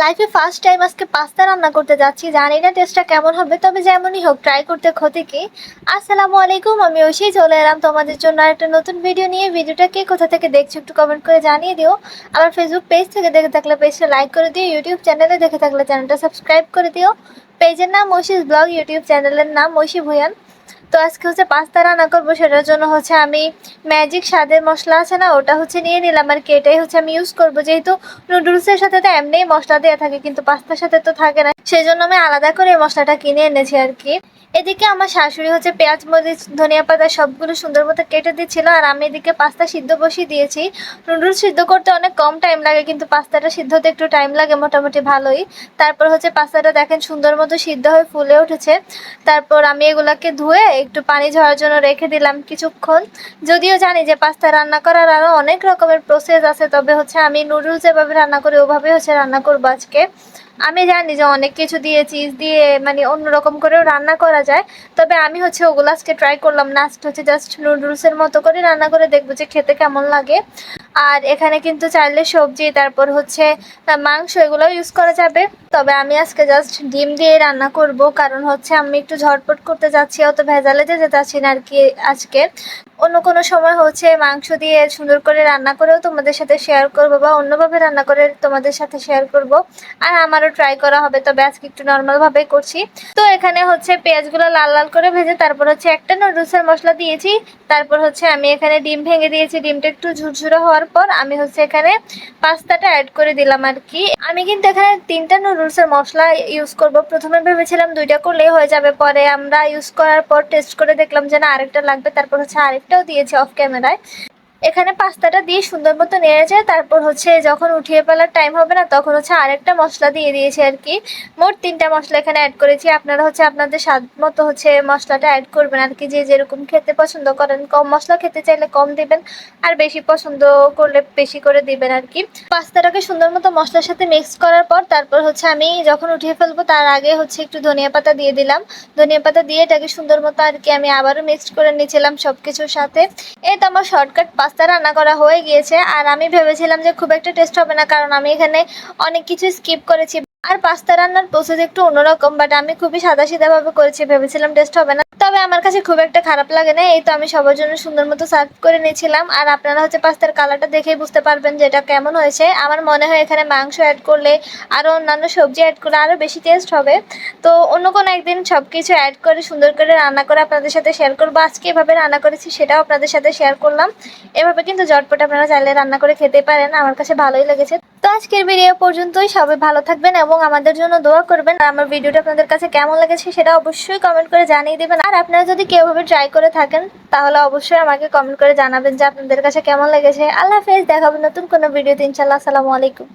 লাইফে first time আজকে pasta রান্না করতে যাচ্ছি, জানি না টেস্টটা কেমন হবে, তবে যেমনই হোক ট্রাই করতে ক্ষতি কি? আসসালামু আলাইকুম, আমি ঐশী, চলে এলাম তোমাদের জন্য একটা নতুন ভিডিও নিয়ে। ভিডিওটা কে কোথা থেকে দেখছ একটু কমেন্ট করে জানিয়ে দিও। আমার ফেসবুক পেজ থেকে দেখে থাকলে পেজটা লাইক করে দিও ইউটিউব চ্যানেলে দেখে থাকলে চ্যানেলটা সাবস্ক্রাইব করে দিও। পেজের নাম ঐশীস ব্লগ ইউটিউব চ্যানেলের নাম ঐশী ভুয়ান তো আজকে হচ্ছে পাস্তা রান্না করব, সেটার জন্য হচ্ছে আমি ম্যাজিক স্বাদের মশলা আছে না, ওটা হচ্ছে নিয়ে নিলাম। আর কি, এটাই হচ্ছে আমি ইউজ করব। যেহেতু নুডলসের সাথে তো এমনিই মশলা দেওয়া থাকে, কিন্তু পাস্তার সাথে তো থাকে না। সেই জন্য আমি আলাদা করে এই মশলাটা কিনে এনেছি আর কি। এদিকে আমার শাশুড়ি হচ্ছে পেঁয়াজ, মরিচ, ধনিয়া পাতা সবগুলো সুন্দর মতো কেটে দিচ্ছিল, আর আমি এদিকে পাস্তা সিদ্ধ বসিয়ে দিয়েছি। নুডলস সিদ্ধ করতে অনেক কম টাইম লাগে, কিন্তু পাস্তাটা সিদ্ধ হতে একটু টাইম লাগে, মোটামুটি ভালোই। তারপর হচ্ছে পাস্তাটা দেখেন সুন্দর মতো সিদ্ধ হয়ে ফুলে উঠেছে। তারপর আমি এগুলাকে ধুয়ে একটু পানি ঝরার জন্য রেখে দিলাম কিছুক্ষণ। যদিও জানি যে পাস্তা রান্না করার আরও অনেক রকমের প্রসেস আছে, তবে হচ্ছে আমি নুডলস যেভাবে রান্না করি, ওভাবেই হচ্ছে রান্না করব আজকে। আমি জানি যে অনেক কিছু দিয়ে চিজ দিয়ে মানে অন্যরকম করেও রান্না করা যায়। তবে আমি হচ্ছে ওগুলো আজকে ট্রাই করলাম না হচ্ছে জাস্ট নুডলসের মতো করে রান্না করে দেখব যে খেতে কেমন লাগে। আর এখানে কিন্তু চাইলে সবজি, তারপর হচ্ছে মাংস এগুলো ইউজ করা যাবে। তবে আমি আজকে জাস্ট ডিম দিয়ে রান্না করব, কারণ হচ্ছে আমি একটু ঝটপট করতে যাচ্ছি, অত ভেজালে যেতে চাচ্ছি না আর কি আজকে। অন্য কোনো সময় হচ্ছে মাংস দিয়ে সুন্দর করে রান্না করেও তোমাদের সাথে শেয়ার করব বা অন্যভাবে রান্না করে তোমাদের সাথে শেয়ার করব। আর আমারও ট্রাই করা হবে, তবে আজকে একটু নর্মালভাবেই করছি। তো এখানে হচ্ছে পেঁয়াজগুলো লাল লাল করে ভেজে তারপর হচ্ছে একটা নুডলসের মশলা দিয়েছি। তারপর হচ্ছে আমি এখানে ডিম ভেঙে দিয়েছি, ডিমটা একটু ঝুরঝুরে হওয়ার পর আমি হচ্ছে এখানে পাস্তাটা অ্যাড করে দিলাম আর কি। আমি কিন্তু এখানে তিনটা নুডলসের মশলা ইউজ করব। প্রথমে ভেবেছিলাম দুইটা করলেই হয়ে যাবে, পরে আমরা ইউজ করার পর টেস্ট করে দেখলাম যে না, আরেকটা লাগবে, তারপর হচ্ছে আরেকটাও দিয়েছে অফ ক্যামেরায় এখানে পাস্তাটা দিয়ে সুন্দর মতো নেড়েছে তারপর হচ্ছে যখন উঠিয়ে ফেলার টাইম হবে না, তখন হচ্ছে আরেকটা মশলা দিয়ে দিয়েছি আর কি। মোট তিনটা মশলা এখানে অ্যাড করেছি। আপনারা হচ্ছে আপনাদের স্বাদ মতো হচ্ছে মশলাটা অ্যাড করবেন আর কি। যে যেরকম খেতে পছন্দ করেন, কম মশলা খেতে চাইলে কম দিবেন, আর বেশি পছন্দ করলে বেশি করে দিবেন আর কি। পাস্তাটাকে সুন্দর মতো মশলার সাথে মিক্স করার পর তারপর হচ্ছে আমি যখন উঠিয়ে ফেলব, তার আগে হচ্ছে একটু ধনিয়া পাতা দিয়ে দিলাম। ধনিয়া পাতা দিয়ে এটাকে সুন্দর মতো আর কি আমি আবারও মিক্সড করে নিয়েছিলাম সব কিছুর সাথে। তো আমার শর্টকাট পাস্তা রান্না করা হয়ে গিয়েছে। আর আমি ভেবেছিলাম যে খুব একটা টেস্ট হবে না, কারণ আমি এখানে অনেক কিছু স্কিপ করেছি। আর পাস্তা রান্নার প্রসেস একটু অন্যরকম বাট আমি খুবই সাদা সিধা ভাবে করেছি, ভেবেছিলাম টেস্ট হবে না। তবে আমার কাছে খুব একটা খারাপ লাগে না, এই তো আমি সবার জন্য সুন্দর মতো সার্ভ করে নিয়েছিলাম। আর আপনারা হচ্ছে পাস্তার কালারটা দেখেই বুঝতে পারবেন যে এটা কেমন হয়েছে। আমার মনে হয় এখানে মাংস অ্যাড করলে আরও অন্যান্য সবজি অ্যাড করলে আরও বেশি টেস্ট হবে। তো অন্য কোনো একদিন সব কিছু অ্যাড করে, সুন্দর করে রান্না করে আপনাদের সাথে শেয়ার করব। আজকে এভাবে রান্না করেছি, সেটাও আপনাদের সাথে শেয়ার করলাম। এভাবে কিন্তু ঝটপট আপনারা চাইলে রান্না করে খেতে পারেন। আমার কাছে ভালোই লেগেছে। তো আজকের ভিডিও পর্যন্তই। সবাই ভালো থাকবেন এবং আমাদের জন্য দোয়া করবেন। আর আমার ভিডিওটা আপনাদের কাছে কেমন লেগেছে সেটা অবশ্যই কমেন্ট করে জানিয়ে দেবেন। আর আপনারা যদি কেউভাবে ট্রাই করে থাকেন, তাহলে অবশ্যই আমাকে কমেন্ট করে জানাবেন যে আপনাদের কাছে কেমন লেগেছে। আল্লাহ হাফেজ দেখাবো নতুন কোনো ভিডিওতে ইনশাল্লাহ আসসালামু আলাইকুম।